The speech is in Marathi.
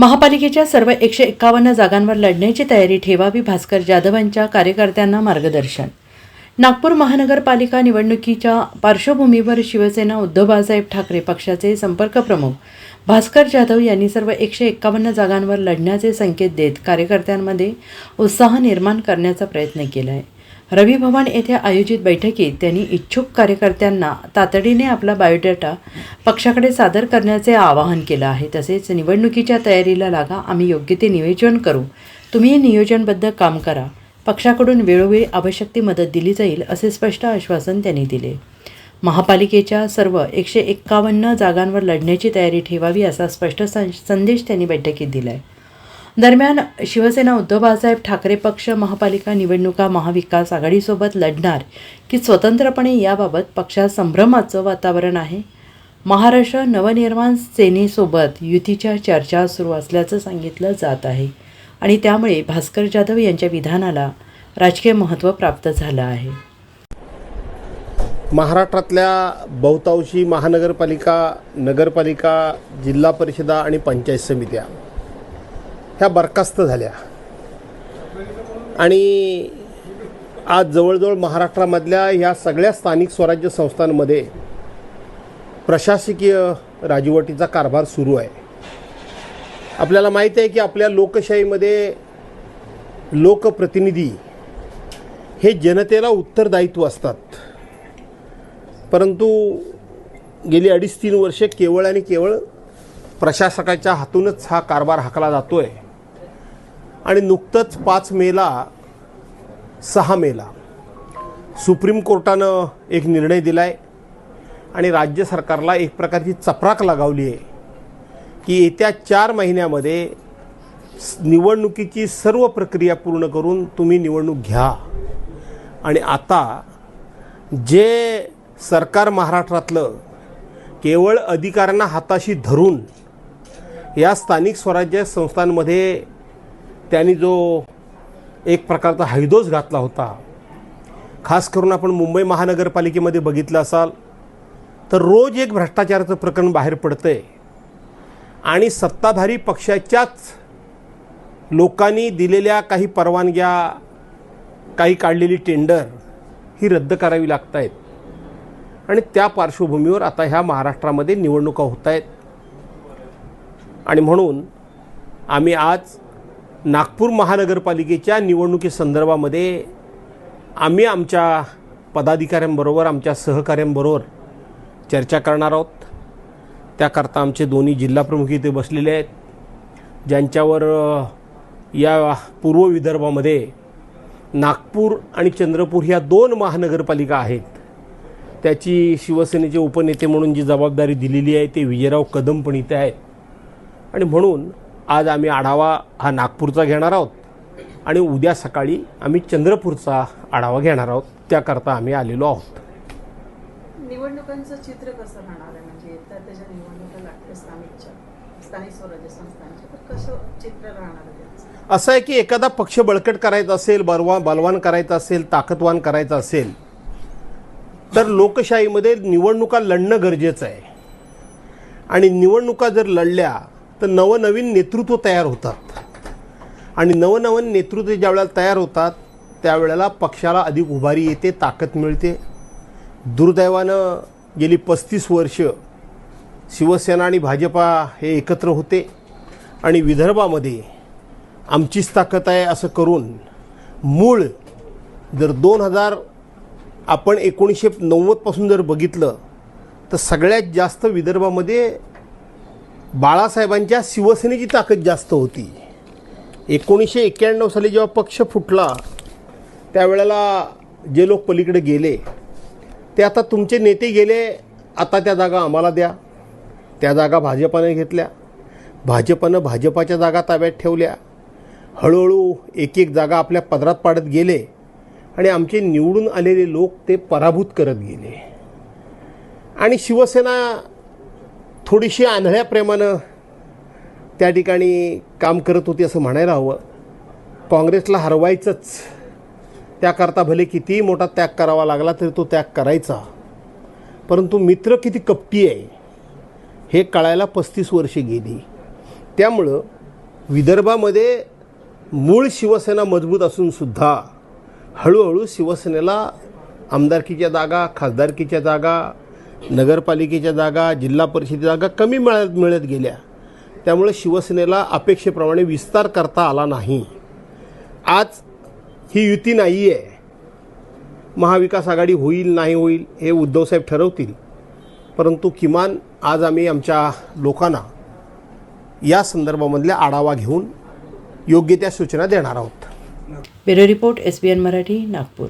महापालिकेच्या सर्व एकशे एक्कावन्न जागांवर लढण्याची तयारी ठेवावी भास्कर जाधवांच्या कार्यकर्त्यांना मार्गदर्शन. नागपूर महानगरपालिका निवडणुकीच्या पार्श्वभूमीवर शिवसेना उद्धव बाळासाहेब ठाकरे पक्षाचे संपर्क प्रमुख भास्कर जाधव यांनी सर्व एकशे एक्कावन्न जागांवर लढण्याचे संकेत देत कार्यकर्त्यांमध्ये उत्साह निर्माण करण्याचा प्रयत्न केला आहे रवी भवन येथे आयोजित बैठकीत त्यांनी इच्छुक कार्यकर्त्यांना तातडीने आपला बायोडेटा पक्षाकडे सादर करण्याचे आवाहन केलं आहे. तसेच निवडणुकीच्या तयारीला लागा आम्ही योग्य ते नियोजन करू. तुम्ही नियोजनबद्ध काम करा. पक्षाकडून वेळोवेळी आवश्यक ती मदत दिली जाईल असे स्पष्ट आश्वासन त्यांनी दिले. महापालिकेच्या सर्व एकशे एक्कावन्न जागांवर लढण्याची तयारी ठेवावी असा स्पष्ट सं- संदेश त्यांनी बैठकीत दिला आहे दरम्यान शिवसेना उद्धव बाळासाहेब ठाकरे पक्ष महापालिका निवडणुका महाविकास आघाडीसोबत लढणार की स्वतंत्रपणे याबाबत पक्षात संभ्रमाचं वातावरण आहे? महाराष्ट्र नवनिर्माण सेनेसोबत युतीच्या चर्चा सुरू असल्याचं सांगितलं जात आहे आणि त्यामुळे भास्कर जाधव यांच्या विधानाला राजकीय महत्त्व प्राप्त झालं आहे. महाराष्ट्रातल्या बहुतांशी महानगरपालिका नगरपालिका जिल्हा परिषदा आणि पंचायत समित्या ह्या बरखास्त झाल्या. आणि आज जवळजवळ महाराष्ट्रामधल्या ह्या सगळ्या स्थानिक स्वराज्य संस्थांमध्ये प्रशासकीय राजवटीचा कारभार सुरू आहे. आपल्याला माहीत आहे की आपल्या लोकशाहीमध्ये लोकप्रतिनिधी हे जनतेला उत्तरदायित्व असतात. परंतु गेली अडीच तीन वर्षे केवळ आणि केवळ प्रशासकाच्या हातूनच हा कारभार हाकला जातो आहे आणि नुकतंच पाच मेला सहा मेला. सुप्रीम कोर्टानं एक निर्णय दिला आहे आणि राज्य सरकारला एक प्रकारची चपराक लगावली आहे की येत्या चार महिन्यामध्ये निवडणुकीची सर्व प्रक्रिया पूर्ण करून तुम्ही निवडणूक घ्या. आणि आता जे सरकार महाराष्ट्रातलं केवळ अधिकाऱ्यांना हाताशी धरून या स्थानिक स्वराज्य संस्थांमध्ये त्यांनी जो एक प्रकारचा हैदोस घातला होता खास करून आपण मुंबई महानगरपालिकेमध्ये बघितलं असाल तर रोज एक भ्रष्टाचाराचं प्रकरण बाहेर पडतंय. आणि सत्ताधारी पक्षाच्याच लोकांनी दिलेल्या काही परवानग्या काही काढलेली टेंडर ही रद्द करावी लागत आहेत आणि त्या पार्श्वभूमीवर आता ह्या महाराष्ट्रामध्ये निवडणुका होत आहेत आणि म्हणून आम्ही आज नागपूर महानगरपालिकेच्या निवडणुकीसंदर्भामध्ये आम्ही आमच्या पदाधिकाऱ्यांबरोबर आमच्या सहकाऱ्यांबरोबर चर्चा करणार आहोत. त्याकरता आमचे दोन्ही जिल्हाप्रमुख इथे बसलेले आहेत ज्यांच्यावर या पूर्व विदर्भामध्ये नागपूर आणि चंद्रपूर ह्या दोन महानगरपालिका आहेत. त्याची शिवसेनेचे उपनेते म्हणून जी जबाबदारी दिलेली आहे ते विजयराव कदम पण इथे आहेत. आणि म्हणून आज आम्ही आढावा हा नागपूरचा घेणार आहोत आणि उद्या सकाळी आम्ही चंद्रपूरचा आढावा घेणार आहोत. त्याकरता आम्ही आलेलो आहोत. निवडणुकांचं चित्र कसं राहणार आहे? म्हणजे त्याच्या निवडणुका लागते स्थानिकच्या स्थानिक स्वराज्य संस्थांच्या तर कसं चित्र राहणार आहे असं आहे की एखादा पक्ष बळकट करायचा असेल बलवा बलवान करायचा असेल ताकदवान करायचा असेल तर लोकशाहीमध्ये निवडणुका लढणं गरजेचं आहे. आणि निवडणुका जर लढल्या तर नवनवीन नेतृत्व तयार होतात. आणि नवनवीन नेतृत्व ज्यावेळेला तयार होतात त्यावेळेला पक्षाला अधिक उभारी येते ताकद मिळते. दुर्दैवानं गेली पस्तीस वर्ष शिवसेना आणि भाजपा हे एकत्र होते आणि विदर्भामध्ये आमचीच ताकद आहे असं करून मूळ जर दोन हजार आपण एकोणीसशे नव्वदपासून जर बघितलं तर सगळ्यात जास्त विदर्भामध्ये बाळासाहेबांच्या शिवसेनेची ताकद जास्त होती. एकोणीसशे एक्क्याण्णव साली जेव्हा पक्ष फुटला त्यावेळेला जे लोक पलीकडे गेले ते आता तुमचे नेते गेले आता त्या जागा आम्हाला द्या. त्या जागा भाजपाने घेतल्या. भाजपनं भाजपाच्या जागा ताब्यात ठेवल्या. हळूहळू एक एक जागा आपल्या पदरात पाडत गेले आणि आमचे निवडून आलेले लोक ते पराभूत करत गेले. आणि शिवसेना थोडीशी आंधळ्या प्रेमानं त्या ठिकाणी काम करत होती असं म्हणायला हवं. काँग्रेसला हरवायचंच. त्याकरता भले कितीही मोठा त्याग करावा लागला तरी तो त्याग करायचा. परंतु मित्र किती कपटी आहे हे कळायला पस्तीस वर्षे गेली. त्यामुळं विदर्भामध्ये मूळ शिवसेना मजबूत असूनसुद्धा हळूहळू शिवसेनेला आमदारकीच्या जागा खासदारकीच्या जागा नगरपालिकेच्या जागा जिल्हा परिषदेच्या जागा कमी मिळत मिळत गेल्या. त्यामुळे शिवसेनेला अपेक्षेप्रमाणे विस्तार करता आला नाही. आज ही युती नाही आहे महाविकास आघाडी होईल नाही होईल हे उद्धवसाहेब ठरवतील. परंतु किमान आज आम्ही आमच्या लोकांना या संदर्भामधल्या आढावा घेऊन योग्य त्या सूचना देणार आहोत. Bureau report S B N Marathi Nagpur.